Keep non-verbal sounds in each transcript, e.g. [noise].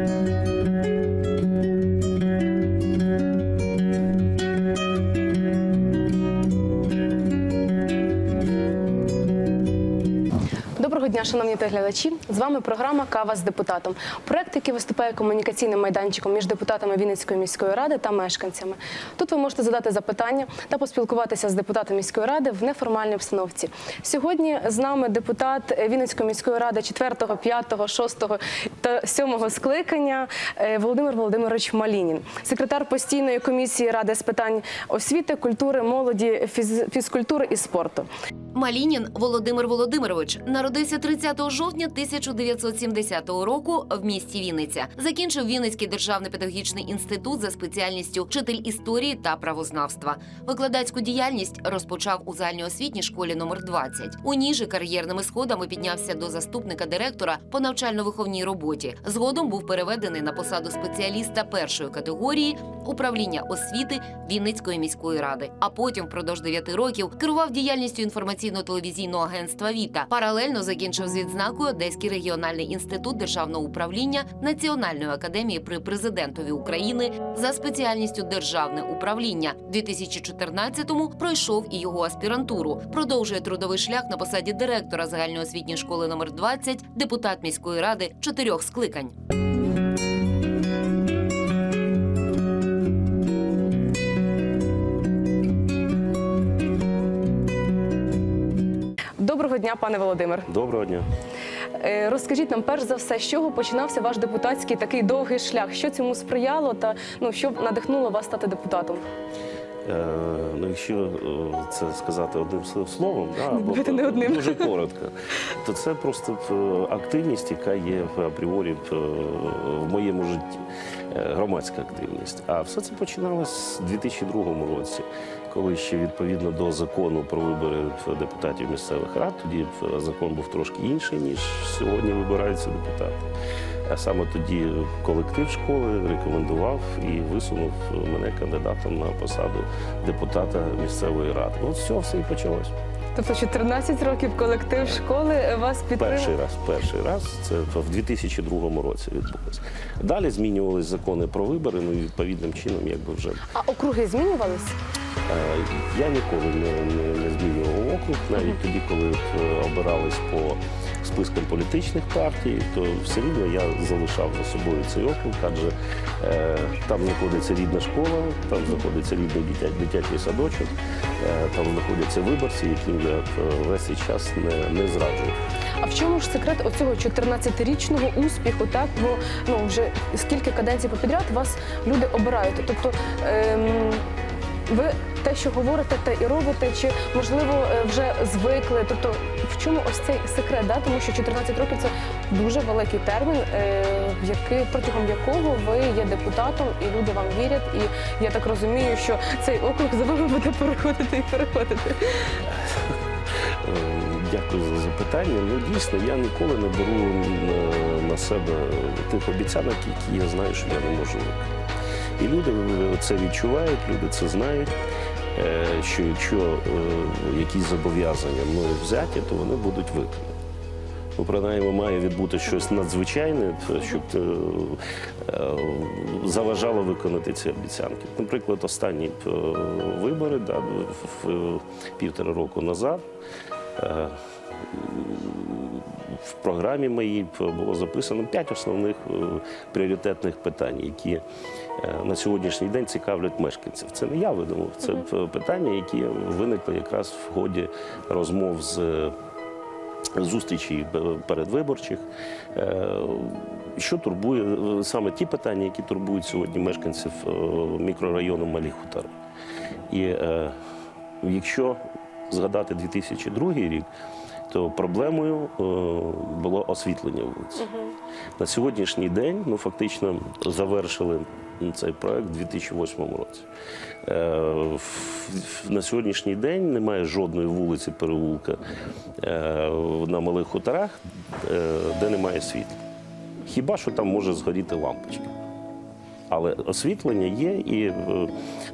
Доброго дня, шановні телеглядачі. З вами програма Кава з депутатом. Проект, який виступає комунікаційним майданчиком між депутатами Вінницької міської ради та мешканцями. Тут ви можете задати запитання та поспілкуватися з депутатом міської ради в неформальній обстановці. Сьогодні з нами депутат Вінницької міської ради 4, 5, 6 та 7 скликання е, Володимир Володимирович Малінін, секретар постійної комісії ради з питань освіти, культури, молоді, фіз- фізкультури і спорту. Малінін Володимир Володимирович народився 30 жовтня 1970 року в місті Вінниця. Закінчив Вінницький державний педагогічний інститут за спеціальністю вчитель історії та правознавства. Викладацьку діяльність розпочав у загальноосвітній школі номер 20. У ній же кар'єрними сходами піднявся до заступника директора по навчально-виховній роботі. Згодом був переведений на посаду спеціаліста першої категорії управління освіти Вінницької міської ради. А потім впродовж 9 років керував діяльністю інформаційно-телевізійного агентства Віта. Паралельно закінчив з відзнакою Одеський регіональний інститут державного управління Національної академії при президентові України за спеціальністю державне управління. У 2014-му пройшов і його аспірантуру. Продовжує трудовий шлях на посаді директора загальноосвітньої школи номер 20, депутат міської ради чотирьох скликань. Дня, пане Володимир. Доброго дня. Е, Розкажіть нам перш за все, з чого починався ваш депутатський такий довгий шлях? Що цьому сприяло та ну що надихнуло вас стати депутатом? Е, ну, якщо е, це сказати одним словом, да, або не одним. дуже коротко, то це просто е, активність, яка є апріорі в моєму житті, громадська активність. А все це починалось у 2002 році, коли ще відповідно до закону про вибори депутатів місцевих рад, тоді закон був трошки інший, ніж сьогодні вибираються депутати. А саме тоді колектив школи рекомендував і висунув мене кандидатом на посаду депутата місцевої ради. Ну, з цього все і почалось. Тобто 14 років колектив школи вас підтримав? Перший раз, перший раз це в 2002 році відбулося. Далі змінювалися закони про вибори. Ну і відповідним чином, якби вже А округи змінювались? Е, Я ніколи не, не, не змінював округ, навіть тоді, коли е, обирались по спискам політичних партій, то все рівно я залишав за собою цей округ, адже е, там знаходиться рідна школа, там знаходиться рідний дитя- дитячий садочок, е, там знаходяться виборці, яким я е, весь цей час не, не зраджую. А в чому ж секрет оцього 14-річного успіху? Так, бо ну вже скільки каденцій попідряд вас люди обирають. Тобто ем, ви те, що говорите, те і робите, чи можливо е, вже звикли? Тобто, в чому ось цей секрет? Да? Тому що 14 років це дуже великий термін, е, який протягом якого ви є депутатом, і люди вам вірять. І я так розумію, що цей округ за вами буде переходити і переходити. Е, Дякую за запитання. Ну дійсно, я ніколи не беру на себе тих обіцянок, які я знаю, що я не можу. І люди це відчувають, люди це знають. е, Що якщо е, якісь зобов'язання мною взяті, то вони будуть виконані. Ну, принаймні, має відбути щось надзвичайне, щоб е, е, заважало виконати ці обіцянки. Наприклад, останні вибори да, півтора року назад. В програмі моїй було записано п'ять основних е, пріоритетних питань, які е, на сьогоднішній день цікавлять мешканців. Це не я видумав, це питання, які виникли якраз в ході розмов з зустрічей е, передвиборчих. Е, Що турбує саме ті питання, які турбують сьогодні мешканців мікрорайону Малі Хутори. І якщо згадати 2002 рік, то проблемою е, було освітлення вулиць. На сьогоднішній день ну, фактично завершили цей проект у 2008 році. Е, На сьогоднішній день немає жодної вулиці переулка е, на малих хуторах, де немає світла. Хіба що там може згоріти лампочка. Але освітлення є, і е,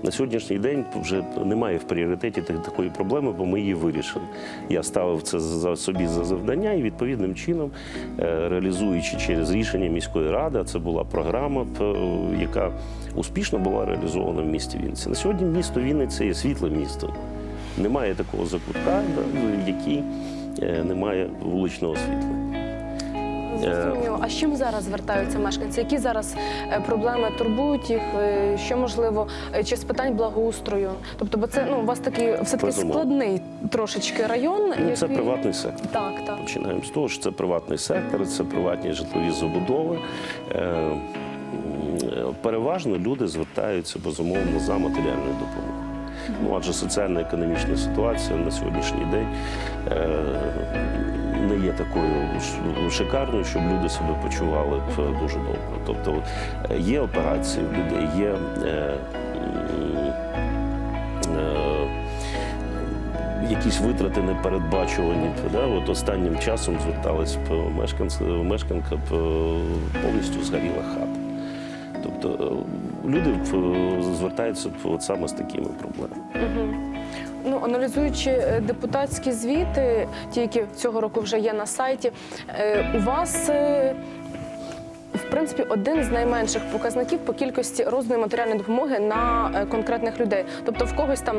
на сьогоднішній день вже немає в пріоритеті такої проблеми, бо ми її вирішили. Я ставив це за собі за завдання і відповідним чином, е, реалізуючи через рішення міської ради, це була програма, яка успішно була реалізована в місті Вінниці. На сьогодні місто Вінниця є світле місто. Немає такого закутка, в якій е, немає вуличного освітлення. Зрозуміло. А з чим зараз звертаються мешканці? Які зараз е, проблеми турбують їх? Е, Що можливо, е, чи з питань благоустрою? Тобто, бо це ну у вас такий все таки Безумовно. складний трошечки район. Ну, це який- приватний сектор. Так, так. Починаємо з того, що це приватний сектор, це приватні житлові забудови. Е, е, Переважно люди звертаються безумовно за матеріальною допомогою. Ну, адже соціально-економічна ситуація на сьогоднішній день е, не є такою шикарною, щоб люди себе почували дуже добре. Тобто е, є операції в людей, є е, якісь витрати непередбачувані. Да? От останнім часом зверталась мешканка повністю згоріла хата. Тобто люди звертаються п- от саме з такими проблемами. Ну, аналізуючи е, депутатські звіти, ті, які цього року вже є на сайті, е, у вас. е, В принципі, один з найменших показників по кількості розданої матеріальної допомоги на е, конкретних людей. Тобто в когось там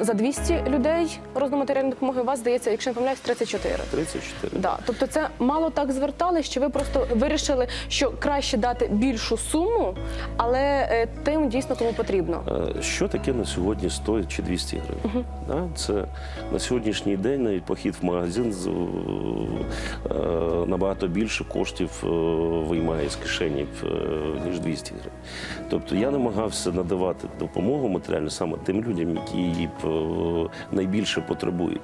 за 200 людей роздано матеріальної допомоги, у вас здається, якщо не помиляюсь, 34. 34. Да, тобто це мало так звертали, що ви просто вирішили, що краще дати більшу суму, але е, тим дійсно кому потрібно. Е, Що таке на сьогодні 100 чи 200 гривень? Да? Це на сьогоднішній день навіть похід в магазин з- е, набагато більше коштів е, виймає з кишені, е, ніж 200 гривень. Тобто я намагався надавати допомогу матеріальну саме тим людям, які її е, найбільше потребують.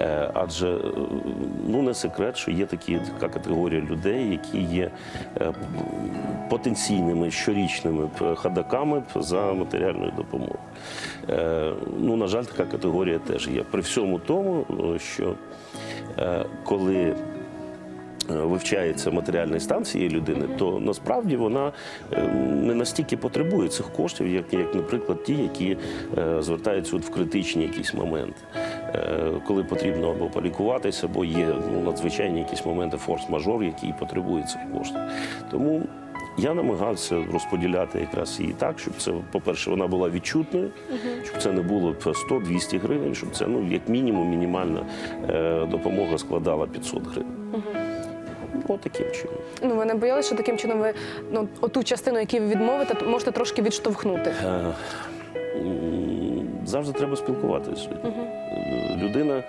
Е, Адже е, ну не секрет, що є такі така категорія людей, які є е, потенційними щорічними ходаками за матеріальною допомогою. Ну, на жаль, така категорія теж є. При всьому тому, що коли вивчається матеріальний стан цієї людини, то насправді вона е, не настільки потребує цих коштів, як, як наприклад, ті, які е, звертаються от в критичні якісь моменти, Е, коли потрібно або полікуватися, або є ну, надзвичайні якісь моменти форс-мажор, які потребують цих коштів. Тому я намагався розподіляти якраз її так, щоб це, по-перше, вона була відчутною, щоб це не було 100-200 гривень, щоб це ну, як мінімум мінімальна е, допомога складала 500 гривень. От таким чином. Ну ви не боялися, що таким чином ви ну оту частину, яку ви відмовите, можете трошки відштовхнути. Е, Завжди треба спілкуватися. Е, Людина,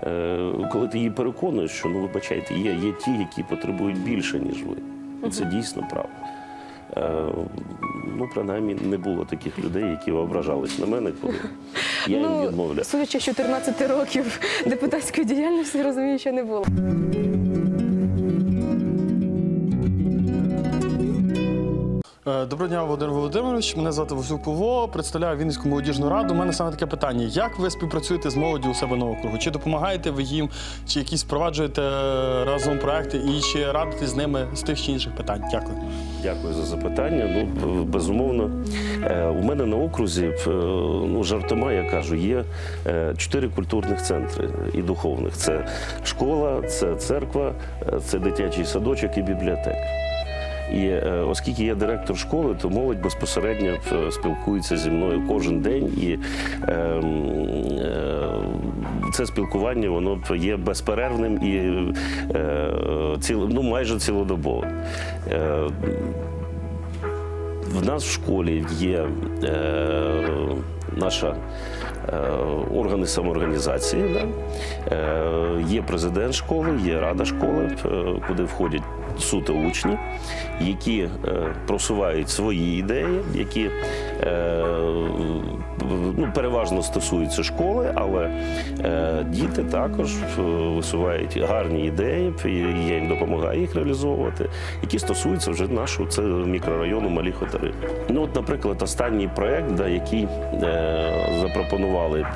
е, коли ти її переконуєш, що ну вибачайте, є, є ті, які потребують більше, ніж ви. І це дійсно правда. Е, Ну, принаймні, не було таких людей, які ображались на мене, коли [laughs] я їм відмовляв. Ну, судячи з 14 років депутатської діяльності, розумію, що не було. Доброго дня, Володимир Володимирович. Мене звати Васюк Павло, представляю Вінницьку молодіжну раду. У мене саме таке питання: як ви співпрацюєте з молоддю у себе на округу? Чи допомагаєте ви їм, чи якісь впроваджуєте е, разом проекти, і чи радитесь з ними з тих чи інших питань? Дякую. Дякую за запитання. Ну, безумовно, е, у мене на окрузі, е, ну, жартома, я кажу, є е, чотири культурних центри і духовних. Це школа, це церква, е, це дитячий садочок і бібліотека. І е, оскільки я директор школи, то молодь безпосередньо е, спілкується зі мною кожен день, і е, е, це спілкування воно є безперервним і ну, майже цілодобовим. В нас в школі є е, наша органи самоорганізації, да? є президент школи, є рада школи, куди входять суто учні, які е, просувають свої ідеї, які е, ну, переважно стосуються школи, але е, діти також висувають гарні ідеї, я їм допомагаю їх реалізовувати, які стосуються вже нашого це мікрорайону Малі Хотари. Ну, от, наприклад, останній проект, да, який запропонували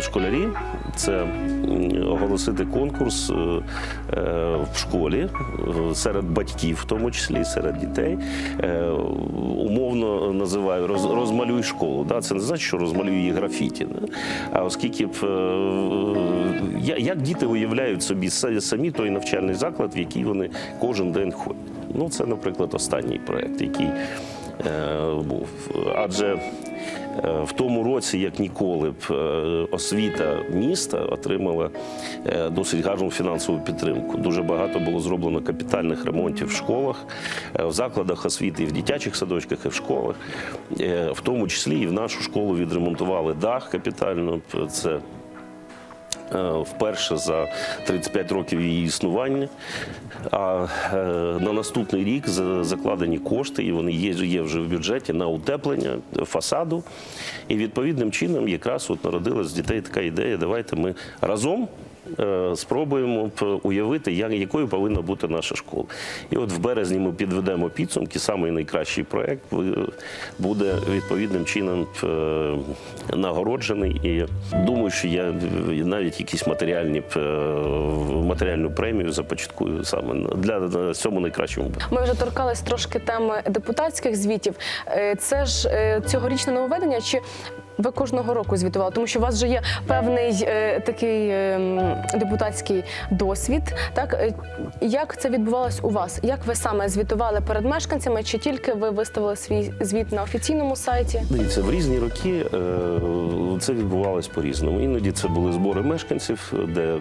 школярі це оголосити конкурс е, е, в школі е, серед батьків, в тому числі серед дітей. Е, Умовно називаю розмалюй школу. Це не значить, що розмалюй її графіті. А оскільки е, як діти уявляють собі самі той навчальний заклад, в який вони кожен день ходять. Ну, це, наприклад, останній проект, який е, був. Адже е, в тому році, як ніколи, б е, освіта міста отримала е, досить гарну фінансову підтримку. Дуже багато було зроблено капітальних ремонтів в школах, е, в закладах освіти, і в дитячих садочках, і в школах. В тому числі і в нашу школу відремонтували дах капітально. Це вперше за 35 років її існування. А е, на наступний рік закладені кошти, і вони є вже в бюджеті на утеплення фасаду. І відповідним чином якраз от народилась з дітей така ідея. Давайте ми разом. Е, Спробуємо уявити, як, якою повинна бути наша школа. І от в березні ми підведемо підсумки. Самий найкращий проект ви- буде відповідним чином е, нагороджений. І думаю, що я навіть якісь матеріальні матеріальну премію започаткую саме для цьому найкращому. Ми вже торкались трошки теми депутатських звітів. Е, Це ж е, цьогорічне нововведення, чи ви кожного року звітували? Тому що у вас вже є певний е, такий е, депутатський досвід. Так Е, як це відбувалось у вас? Як ви саме звітували перед мешканцями? Чи тільки ви виставили свій звіт на офіційному сайті? Дивіться, в різні роки е, це відбувалось по-різному. Іноді це були збори мешканців, де е,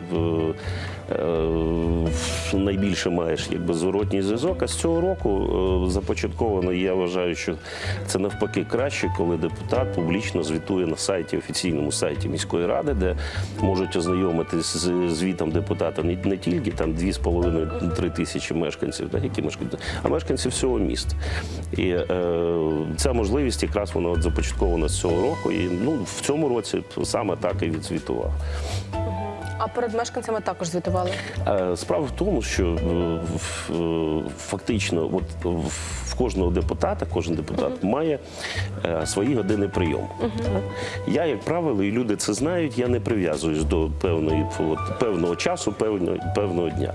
е, найбільше маєш якби зворотній зв'язок. А з цього року е, започатковано, я вважаю, що це навпаки краще, коли депутат публічно звітує на сайті, офіційному сайті міської ради, де можуть ознайомитись з звітом депутата не, тільки там 2,5-3 тисячі мешканців, так, які мешканці, а мешканців всього міста. І е, ця можливість якраз вона започаткована з цього року. І ну в цьому році саме так і відзвітував. А перед мешканцями також звітували. Е, Справа в тому, що е, е, фактично, от в- кожного депутата, кожен депутат має е, свої години прийому. Я, як правило, і люди це знають, я не прив'язуюсь до певної от, певного часу, певного, певного дня.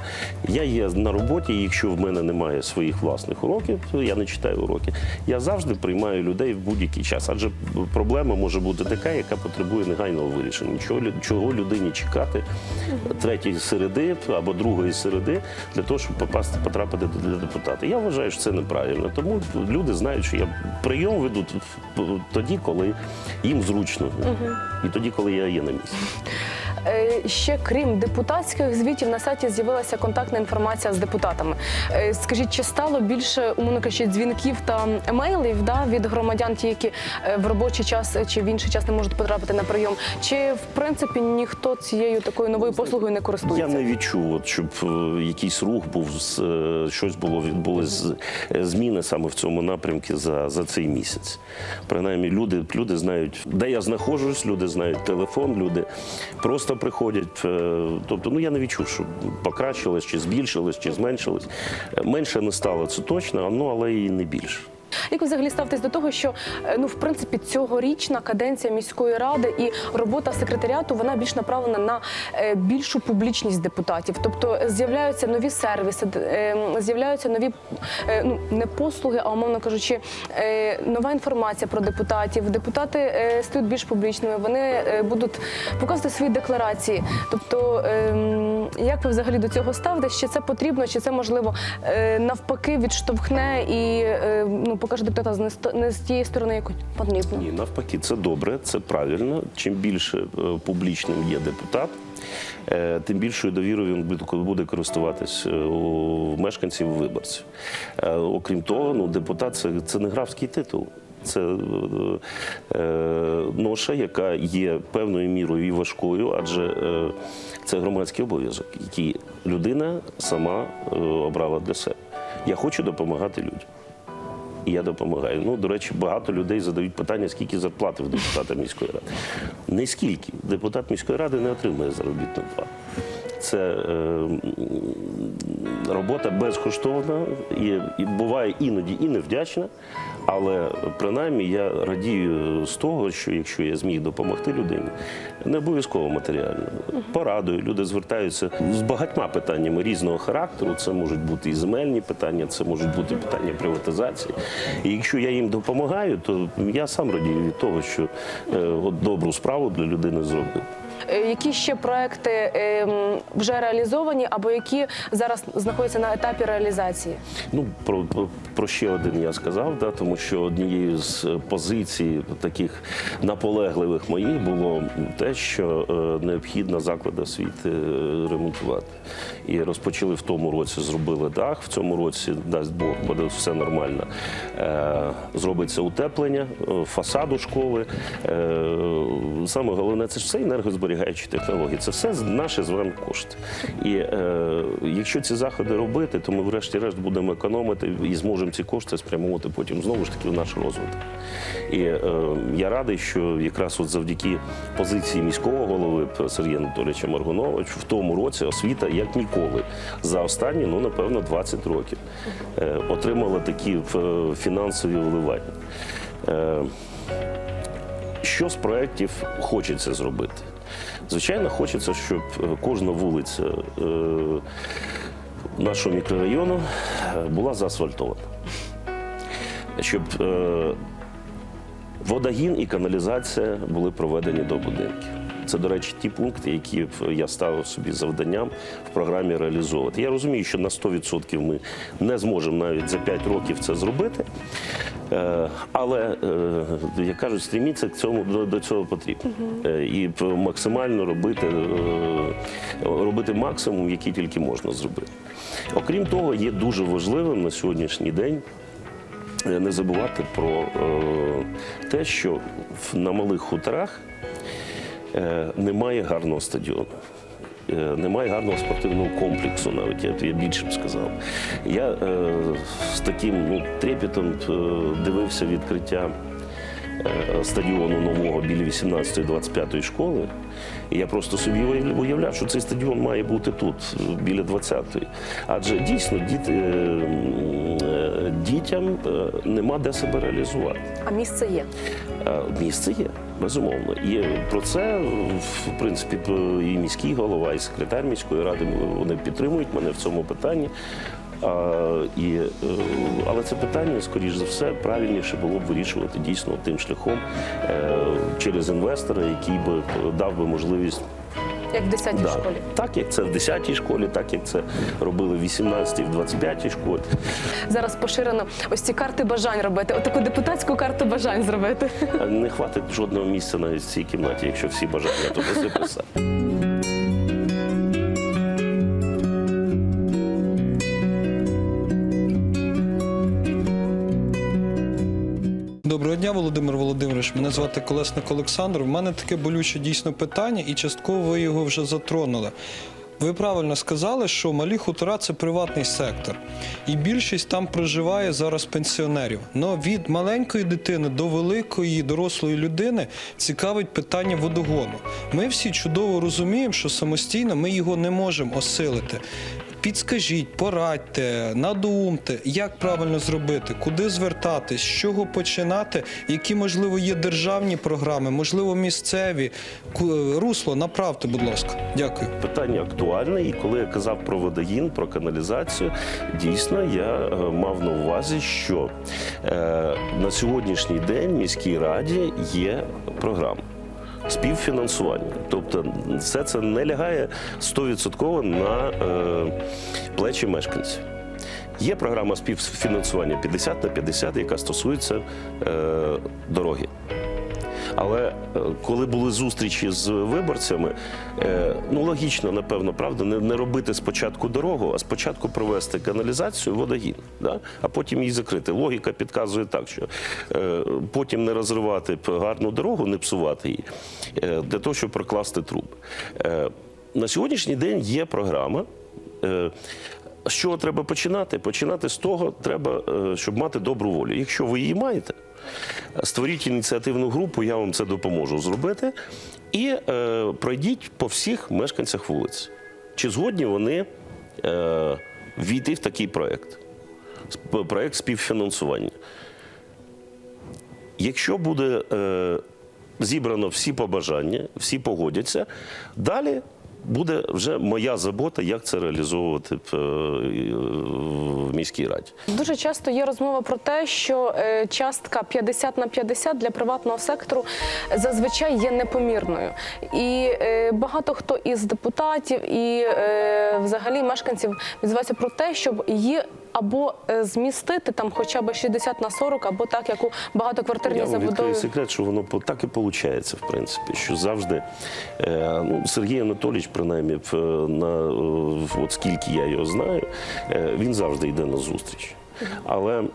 Я є на роботі, і якщо в мене немає своїх власних уроків, то я не читаю уроки. Я завжди приймаю людей в будь-який час. Адже проблема може бути така, яка потребує негайного вирішення. Чого людині чекати третьої середи або другої середи для того, щоб попасти, потрапити до до депутата. Я вважаю, що це неправильно. Тому люди знають, що я прийом веду тоді, коли їм зручно, і тоді, коли я є на місці. Е, Ще крім депутатських звітів на сайті з'явилася контактна інформація з депутатами. Е, Скажіть, чи стало більше умовно кажучи, дзвінків та емейлів да, від громадян, ті, які е, в робочий час чи в інший час не можуть потрапити на прийом? Чи в принципі ніхто цією такою новою послугою не користується? Я не відчув, от, щоб якийсь рух був щось було відбули зміни саме в цьому напрямку за, за цей місяць. Принаймні, люди, люди знають, де я знаходжусь, люди знають телефон, люди просто приходять. е, Тобто, ну я не відчув, що покращилось, чи збільшилось, чи зменшилось. Е, Менше не стало, це точно, ну але і не більше. Як ви взагалі ставитесь до того, що е, ну в принципі цьогорічна каденція міської ради і робота секретаріату вона більш направлена на е, більшу публічність депутатів, тобто з'являються нові сервіси, е, з'являються нові ну не послуги, а умовно кажучи, нова інформація про депутатів. Депутати стають більш публічними, вони будуть показувати свої декларації. Тобто, ем, як ви взагалі до цього ставитесь? Чи це потрібно, чи це можливо навпаки відштовхне і ну покаже депутата не з тієї сторони, яку потрібно? Ні, навпаки, це добре, це правильно. Чим більше е, публічним є депутат, е, тим більшою довірою він буде- користуватись е, у мешканців виборців. Окрім того, ну, депутат це, це не графський титул. Це е, ноша, яка є певною мірою і важкою, адже е, це громадський обов'язок, який людина сама е, обрала для себе. Я хочу допомагати людям. І я допомагаю. Ну, до речі, багато людей задають питання, скільки зарплати в депутата міської ради. Нескільки. Депутат міської ради не отримує заробітну плату. це е, робота безкоштовна і, і буває іноді і невдячна. Але принаймні я радію з того, що якщо я зміг допомогти людині, не обов'язково матеріально. Порадою люди звертаються з багатьма питаннями різного характеру. Це можуть бути і земельні питання, це можуть бути питання приватизації. І якщо я їм допомагаю, то я сам радію від того, що е, от добру справу для людини зробив. Е, Які ще проекти е, вже реалізовані або які зараз знаходяться на етапі реалізації? Ну про, про- ще один я сказав, да, тому що однією з е, позицій таких наполегливих моїх було те, що необхідно заклади освіти ремонтувати. І розпочали в тому році, зробили дах. В цьому році, дасть Бог, буде все нормально. Зробиться утеплення фасаду школи. Саме головне, це ж все енергозберігаючі технології. Це все наші з вами кошти. І е, якщо ці заходи робити, то ми врешті-решт будемо економити і зможемо ці кошти спрямовувати потім знову ж таки в наш розвиток. І е, я радий, що якраз от завдяки позиції міського голови Сергія Анатолійовича Маргуновича в тому році освіта як ніколи за останні, ну напевно, 20 років е, отримала такі е, фінансові вливання. Е, що з проєктів хочеться зробити? Звичайно, хочеться, щоб е, кожна вулиця е, нашого мікрорайону е, була заасфальтована. Щоб водогін і каналізація були проведені до будинків. Це, до речі, ті пункти, які я ставив собі завданням в програмі реалізовувати. Я розумію, що на 100% ми не зможемо навіть за 5 років це зробити. Е, Але, е, як кажуть, стріміться к цьому до, цього потрібно. Е, І максимально робити, робити максимум, який тільки можна зробити. Окрім того, є дуже важливим на сьогоднішній день не забувати про те, що на малих хуторах немає гарного стадіону. е, Немає гарного спортивного комплексу, навіть я, я більше б сказав. Я е, з таким ну, трепетом е, дивився відкриття е, стадіону нового біля 18-25 школи. І я просто собі уявляв, що цей стадіон має бути тут, е, біля 20-ї. Адже дійсно діт, е, е, дітям е, нема де себе реалізувати. А місце є. Е, Місце є, безумовно. І про це, в принципі, і міський голова, і секретар міської ради вони підтримують мене в цьому питанні. А, і, е, але це питання, скоріш за все, правильніше було б вирішувати дійсно тим шляхом е, через інвестора, який би дав би можливість Як в 10-й Да. школі. Так як це в 10-й школі, так як це робили в 18-й, в 25-й школі. Зараз поширено ось ці карти бажань робити, отаку депутатську карту бажань зробити. Не хватить жодного місця навіть в цій кімнаті, якщо всі бажання туди записати. Володимир Володимирович. Мене звати Колесник Олександр. У мене таке болюче дійсно питання, і частково ви його вже затронули. Ви правильно сказали, що малі хутора це приватний сектор, і більшість там проживає зараз пенсіонерів. Но від маленької дитини до великої дорослої людини цікавить питання водогону. Ми всі чудово розуміємо, що самостійно ми його не можемо осилити. Підскажіть, порадьте, надумте, як правильно зробити, куди звертатись, з чого починати, які, можливо, є державні програми, можливо, місцеві. Русло, направте, будь ласка. Дякую. Питання актуальне, і коли я казав про водогін, про каналізацію, дійсно я е, мав на увазі, що е, на сьогоднішній день в міській раді є програма. Співфінансування, тобто все це не лягає 100% на е, плечі мешканців. Є програма співфінансування 50 на 50, яка стосується е, дороги. Але е, коли були зустрічі з виборцями, е, ну логічно, напевно, правда, не, робити спочатку дорогу, а спочатку провести каналізацію, водогін, да? а потім її закрити. Логіка підказує так, що е, потім не розривати гарну дорогу, не псувати її, для того, щоб прокласти труби. На сьогоднішній день є програма. З чого треба починати? Починати з того, треба, щоб мати добру волю. Якщо ви її маєте, створіть ініціативну групу, я вам це допоможу зробити. І е, пройдіть по всіх мешканцях вулиць. Чи згодні вони е, війти в такий проєкт? Проєкт співфінансування. Якщо буде е, зібрано всі побажання, всі погодяться, далі буде вже моя забота, як це реалізовувати в, е, міській раді. Дуже часто є розмова про те, що е, частка 50 на 50 для приватного сектору зазвичай є непомірною. І е, багато хто із депутатів і е, взагалі мешканців відзиваються про те, щоб її або е, змістити там хоча б 60 на 40, або так, як у багатоквартирній Я вам відкрию секрет, що воно так і виходить, в принципі, що завжди е, ну, Сергій Анатолійович, принаймні, в, на, е, от скільки я його знаю, е, він завжди йде на зустріч. Але е,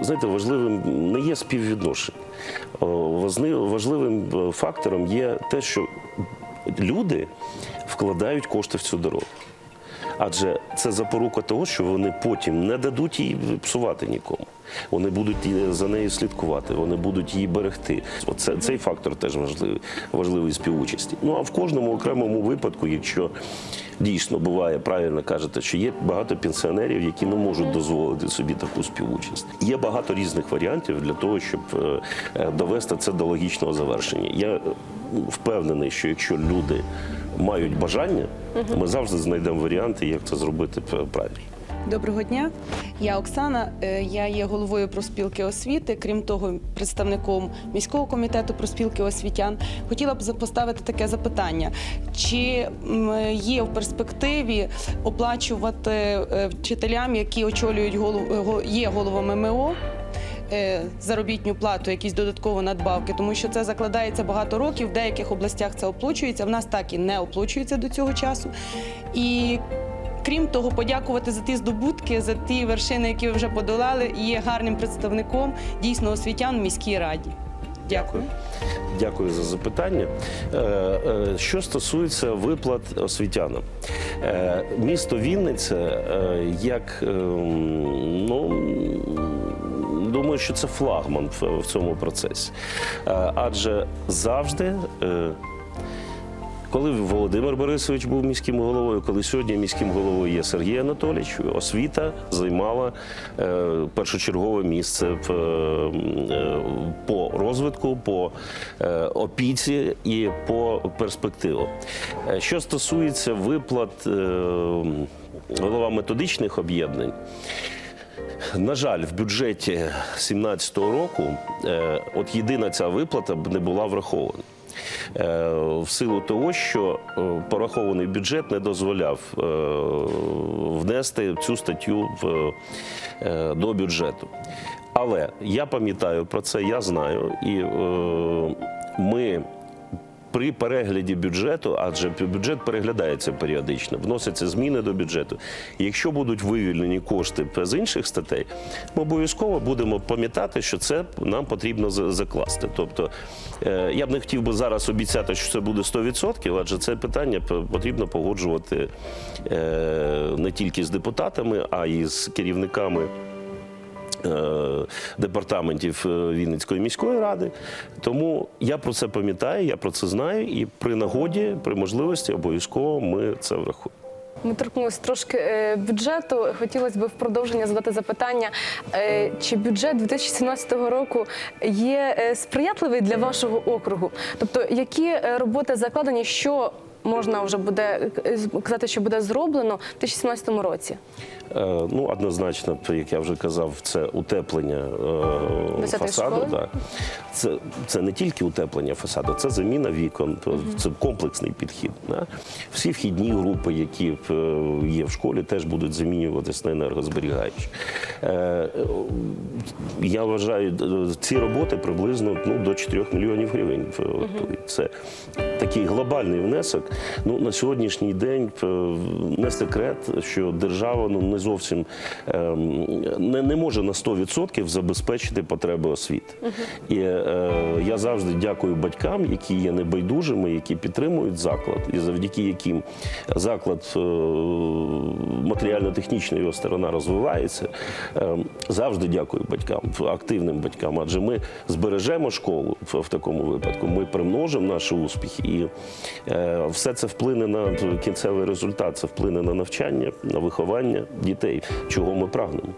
знаєте, важливим не є співвідношення. Важливим е, фактором є те, що люди вкладають кошти в цю дорогу. Адже це запорука того, що вони потім не дадуть її псувати нікому. Вони будуть за нею слідкувати, вони будуть її берегти. Оце цей фактор теж важливий, важливий співучасті. Ну а в кожному окремому випадку, якщо дійсно буває, правильно кажете, що є багато пенсіонерів, які не можуть дозволити собі таку співучасть. Є багато різних варіантів для того, щоб е, е, довести це до логічного завершення. Я е, впевнений, що якщо люди мають бажання, ми завжди знайдемо варіанти, як це зробити правильно. Доброго дня, я Оксана. Е, Я є головою профспілки освіти. Крім того, представником міського комітету профспілки освітян. Хотіла б поставити таке запитання: чи є в перспективі оплачувати е, вчителям, які очолюють голов- е, є головами МО? Заробітню плату, якісь додаткові надбавки, тому що це закладається багато років. В деяких областях це оплачується. В нас так і не оплачується до цього часу. І Крім того, подякувати за ті здобутки, за ті вершини, які ви вже подолали, і є гарним представником дійсно освітян в міській раді. Дякую. Дякую за запитання. Е, е, Що стосується виплат освітянам, Е, місто Вінниця, як ем, ну. Думаю, що це флагман в, цьому процесі. Адже завжди коли Володимир Борисович був міським головою, коли сьогодні міським головою є Сергій Анатолійович, освіта займала е, першочергове місце в, е, по розвитку, по е, опіці і по перспективу. Е, Що стосується виплат е, голова методичних об'єднань. На жаль, в бюджеті 2017 року е, от єдина ця виплата не була врахована. Е, В силу того, що е, порахований бюджет не дозволяв е, внести цю статтю до бюджету. Але я пам'ятаю про це, я знаю, і ми при перегляді бюджету, адже бюджет переглядається періодично, вносяться зміни до бюджету. Якщо будуть вивільнені кошти з інших статей, ми обов'язково будемо пам'ятати, що це нам потрібно за- закласти. Тобто е, я б не хотів би зараз обіцяти, що це буде 100%, адже це питання потрібно погоджувати е, не тільки з депутатами, а й з керівниками департаментів е, Вінницької міської ради. Тому я про це пам'ятаю, я про це знаю, і при нагоді, при можливості обов'язково ми це врахуємо. Ми торкнулися трошки е, бюджету. Хотілося б в продовження задати запитання, е, чи бюджет 2017 року є е, сприятливий для вашого округу? Тобто, які е, роботи закладені, що можна вже буде е, казати, що буде зроблено в 2017 році? Е, Ну, однозначно, як я вже казав, це утеплення е, фасаду. Да. Це, це не тільки утеплення фасаду, це заміна вікон, то це комплексний підхід. Да. Всі вхідні групи, які е, є в школі, теж будуть замінюватись на енергозберігаючі. Я вважаю, ці роботи приблизно ну, до 4 мільйонів гривень. вартують. Це такий глобальний внесок. Ну, на сьогоднішній день не секрет, що держава ну, не зовсім ем, не, не може на 100% забезпечити потреби освіти. І е, я завжди дякую батькам, які є небайдужими, які підтримують заклад, і завдяки яким заклад е, матеріально-технічна його сторона розвивається. Е, завжди дякую батькам, активним батькам, адже ми збережемо школу в, в такому випадку. Ми примножимо наші успіхи, і е, все це вплине на кінцевий результат. Це вплине на навчання, на виховання дітей, чого ми прагнемо.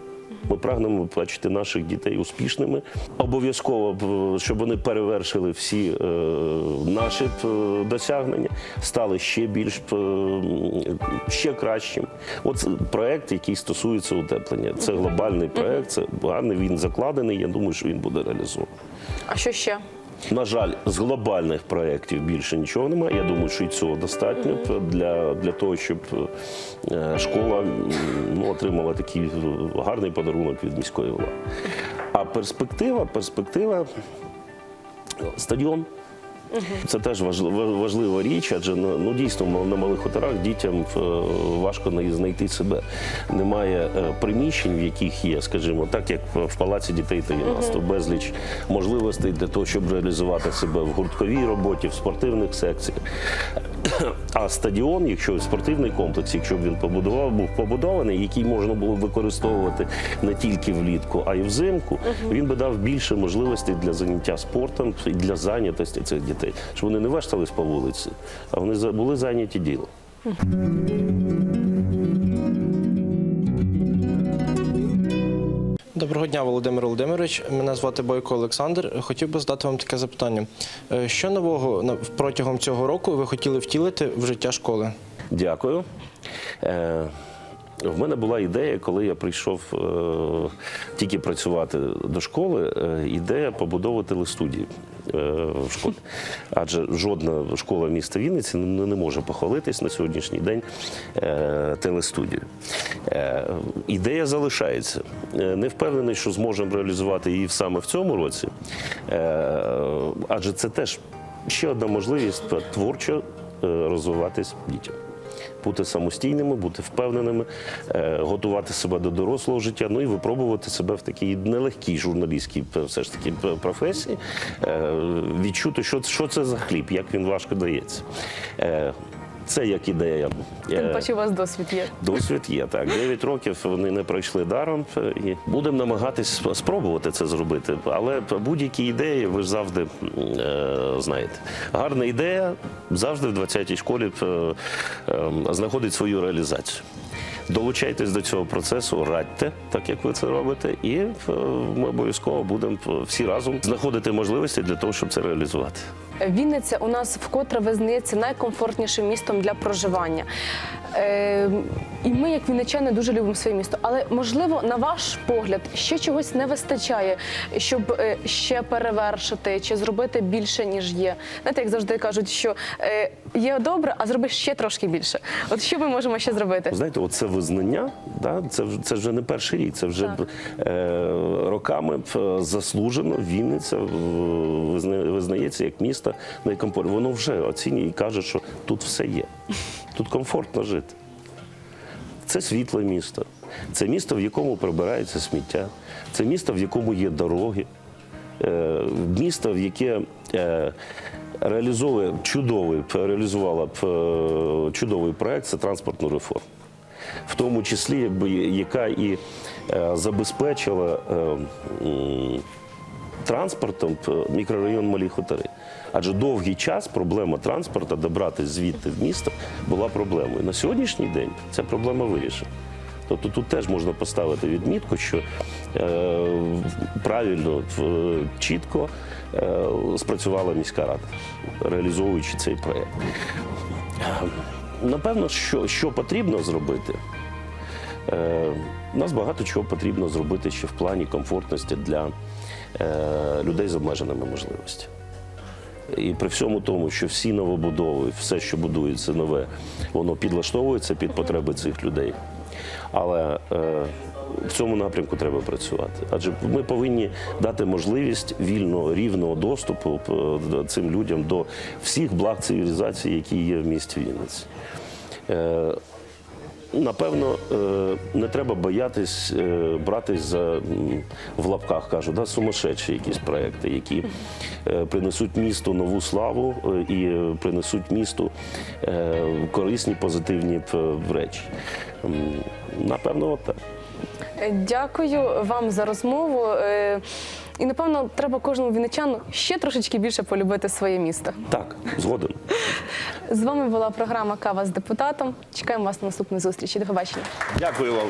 Ми прагнемо бачити наших дітей успішними. Обов'язково, щоб вони перевершили всі е, наші е, досягнення, стали ще більш е, ще кращим. От проект, який стосується утеплення. Це глобальний проект, це гарний. Він закладений. Я думаю, що він буде реалізований. А що ще? На жаль, з глобальних проєктів більше нічого немає. Я думаю, що і цього достатньо для, для того, щоб е, школа ну, отримала такий гарний подарунок від міської влади. А перспектива, перспектива стадіон. Це теж важлива, річ, адже ну, ну, дійсно на малих хуторах дітям е, важко знайти себе. Немає е, приміщень, в яких є, скажімо, так як в палаці дітей та юнацтва, безліч можливостей для того, щоб реалізувати себе в гуртковій роботі, в спортивних секціях. А стадіон, якщо спортивний комплекс, якщо б він побудував, був побудований, який можна було б використовувати не тільки влітку, а й взимку, він би дав більше можливостей для заняття спортом і для зайнятості цих дітей, щоб вони не вештались по вулиці, а вони були зайняті ділом. Доброго дня, Володимир Володимирович. Мене звати Бойко Олександр. Хотів би задати вам таке запитання. Е, Що нового протягом цього року ви хотіли втілити в життя школи? Дякую. Е, в мене була ідея, коли я прийшов е, тільки працювати до школи, ідея побудовувати телестудію е, в школі. Адже жодна школа міста Вінниці не, може похвалитись на сьогоднішній день е, телестудією. Е, ідея залишається. Е, не впевнений, що зможемо реалізувати її саме в цьому році, е, адже це теж ще одна можливість творчо е, розвиватись дітям. Бути самостійними, бути впевненими, е, готувати себе до дорослого життя, ну і випробувати себе в такій нелегкій журналістській е, все ж таки професії, е, відчути, що, що це за хліб, як він важко дається. Це як ідея. Тим Е, паче у вас досвід є. Досвід є так. 9 років вони не пройшли даром, і будемо намагатись спробувати це зробити. Але будь-які ідеї ви ж завжди е, знаєте. Гарна ідея завжди в 20-й школі е, е, знаходить свою реалізацію. Долучайтесь до цього процесу, радьте, так як ви це робите, і е, ми обов'язково будемо всі разом знаходити можливості для того, щоб це реалізувати. Вінниця у нас вкотре визнається найкомфортнішим містом для проживання. І ми, як вінничани, дуже любимо своє місто. Але можливо, на ваш погляд, ще чогось не вистачає, щоб е, ще перевершити чи зробити більше ніж є. Знаєте, як завжди кажуть, що е, є добре, а зроби ще трошки більше. От що ми можемо ще зробити? Знаєте, оце визнання, да, це, вже- це вже не перший рік, це вже е, роками е, заслужено. Вінниця визнається як місто найкомфортніше. Воно вже оцінює і каже, що тут все є. Тут комфортно жити. Це світле місто. Це місто, в якому прибирається сміття. Це місто, в якому є дороги. Е, Місто, в яке е, реалізовує чудовий, реалізувала б е, чудовий проект це транспортну реформу. В тому числі, яка і забезпечила транспортом п- мікрорайон Малі Хутори. Адже довгий час проблема транспорту добратися звідти в місто була проблемою. На сьогоднішній день ця проблема вирішена. Тобто тут теж можна поставити відмітку, що е, правильно, в- чітко е, спрацювала міська рада, реалізовуючи цей проєкт. Е, Напевно, що, що потрібно зробити, Е, У нас багато чого потрібно зробити ще в плані комфортності для е, людей з обмеженими можливостями. І при всьому тому, що всі новобудови, все, що будується нове, воно підлаштовується під потреби цих людей. Але е, в цьому напрямку треба працювати. Адже ми повинні дати можливість вільного, рівного доступу е, цим людям до всіх благ цивілізації, які є в місті Вінниці. Е, напевно, е, не треба боятись е, братись за в лапках кажу, да, сумасшедші якісь проекти, які е, принесуть місту нову славу і принесуть місту корисні, позитивні речі. Напевно, от так. Дякую вам за розмову. І напевно треба кожному вінничану ще трошечки більше полюбити своє місто. Так, згоден. З вами була програма Кава з депутатом. Чекаємо вас на наступну зустрічі. До побачення. Дякую вам.